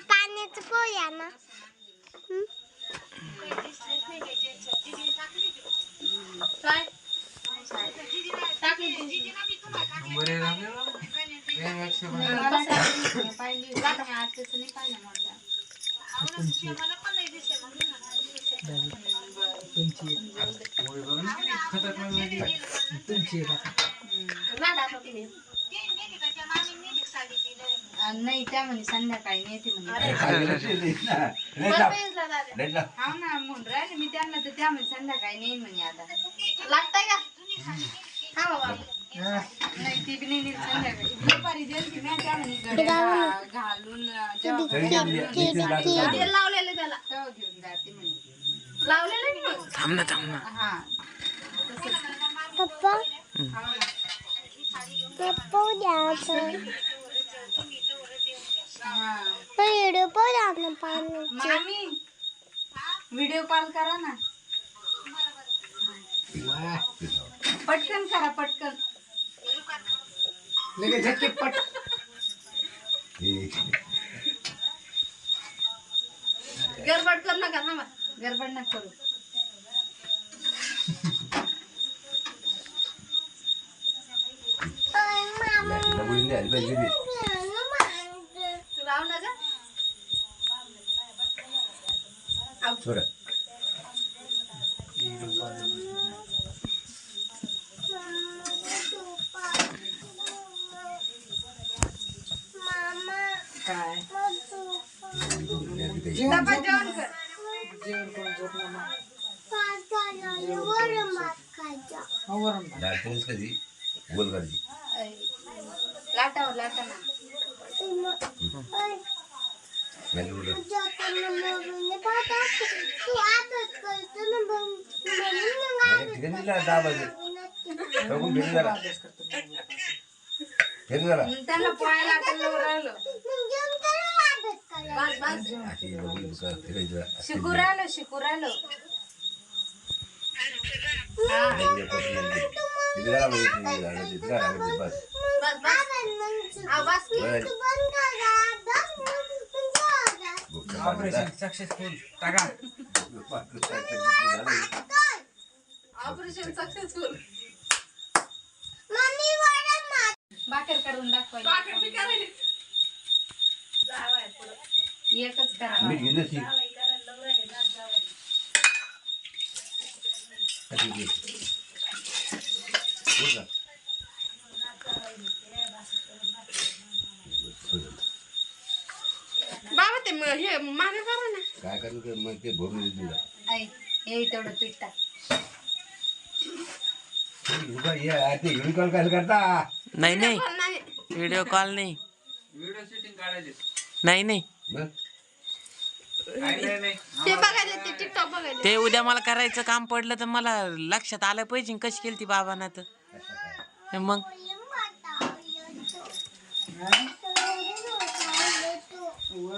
पाण्याचं पोया ना. काय? टाकली नाही, नाही नाही त्या म्हणे संध्याकाळी नेते म्हणे. हा ना. म्हणून राहिले मी त्यांना तर त्या म्हणे संध्याकाळी नेईन म्हणे आता. लागताय का? हा बाबा. नाही ती बी नाही संध्याकाळी. दुपारी दिली मी त्या म्हणे गड्या घा- घालून अं, जेव्हा तेल लावलेलं त्याला. तेव्हा घेऊन जाते म्हणे. लावलेलं नाही. थांब ना थांब ना. हा. पप्पा? हा ना. व्हिडिओ पाण्याची मामी व्हिडिओ कॉल करा ना. पटकन करा पटकन. लगेच झटके पट. गडबड करू नका थांबा. गडबड नका करू. ना का मामा काय? जेवण करून. कधी बोल करजी ऐ, लाटावर लाटा त्यांना पोहायला लाटायला राहिलो. बस बस. शिकू राहिलो शिकू राहिलो बस आपण मग आ, बस की. बरं. तू बंद करा. दस मिनिट मग जागा. भूक ऑपरेशन सक्सेसफुल टाका. ऑपरेशन सक्सेसफुल मम्मी मार. भाकर करून दाखवायची एकच करा मीठ घेऊन ती. अशी घे. बोल ना. बाबा ते मागे करा ना काय करू ते मग ते भरून दिलं ऐ हे तेवढं पीठ टाक. व्हिडिओ कॉल काय करता? नाही नाही. पण नाही. व्हिडिओ कॉल नाही. व्हिडिओ शूटिंग काढायचे नाही नाही. मग? काय नाही नाही. ते बघायला ते टिकटॉक बघायला. ते उद्या मला करायचं काम पडलं तर मला लक्षात आलं पाहिजे कशी केली ती बाबांना तर. मग?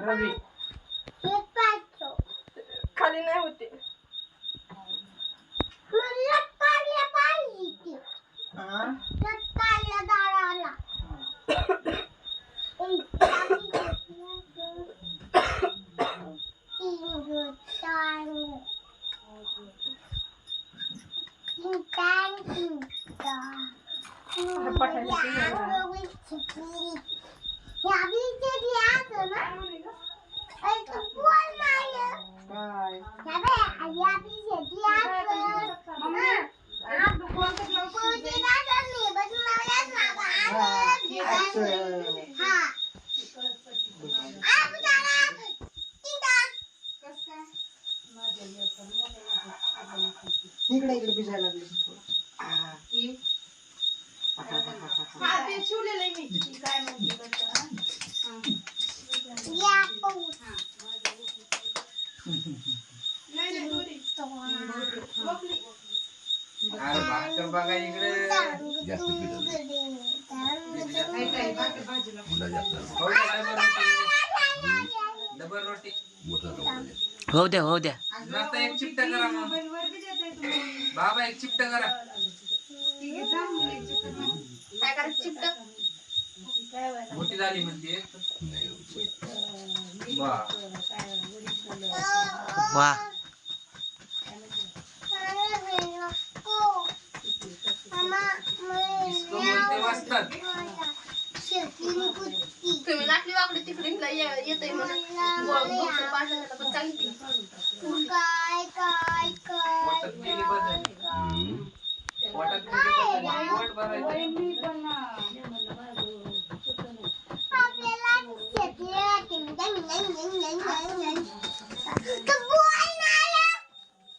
रवी. खाली नाही होते मला पाहिजे पाहिजे हा? काल्या दाराला एक आम्ही तीन गो चार गो. तीन चार तीन चार. या गो चिकली. या बी चिकली असं ना? अरे तू बोल नाही काय या बे, या बी चिकली असं. हा, पोळी दादा मी, बस मला मागं हा, आलं. असं. हा. आ, बुजारा. तिथं. इकडे इकडे भिजायला लागले थोडं आ, हा ते शिवलेलं आहे मी ती काय म्हणते तसं, हा? या पाऊस. नाही नाही, दोरी. बघली. अरे भाकर बघा इकडे डबल रोटी. हो द्या हो द्या नसता एक चिपटा करा मग. बाबा एक चिपटा करा. काय करायचं चिपटं? मोठी झाली म्हणते. बा वा तुम्ही नाटली वाकडे तिकडे येतोय म्हणून पण चांगली काय काय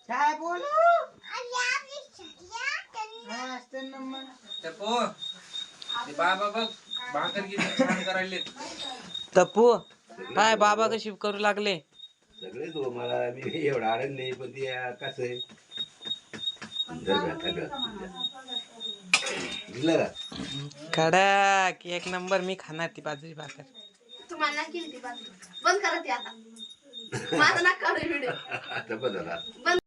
काय बोलू हा, बाबा बघ. भाकर किती छान करायले. तपू काय बाबा कशी करू लागले? सगळेच हो मला मी एवढा आनंद नाही पण ते कसं आहे? दरम्यान सगळं दिलं का? कडक एक नंबर मी खाणार ती बाजरी भाकर. तुम्हाला नाही केली ती बाजू बंद करा ती आता. माझा नका व्हिडिओ आता बदला बंद